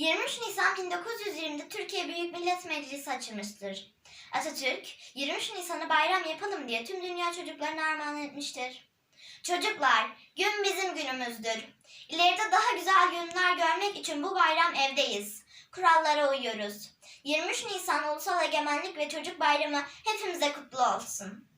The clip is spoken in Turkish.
23 Nisan 1920'de Türkiye Büyük Millet Meclisi açılmıştır. Atatürk, 23 Nisan'ı bayram yapalım diye tüm dünya çocuklarına armağan etmiştir. Çocuklar, gün bizim günümüzdür. İleride daha güzel günler görmek için bu bayram evdeyiz. Kurallara uyuyoruz. 23 Nisan Ulusal Egemenlik ve Çocuk Bayramı hepimize kutlu olsun.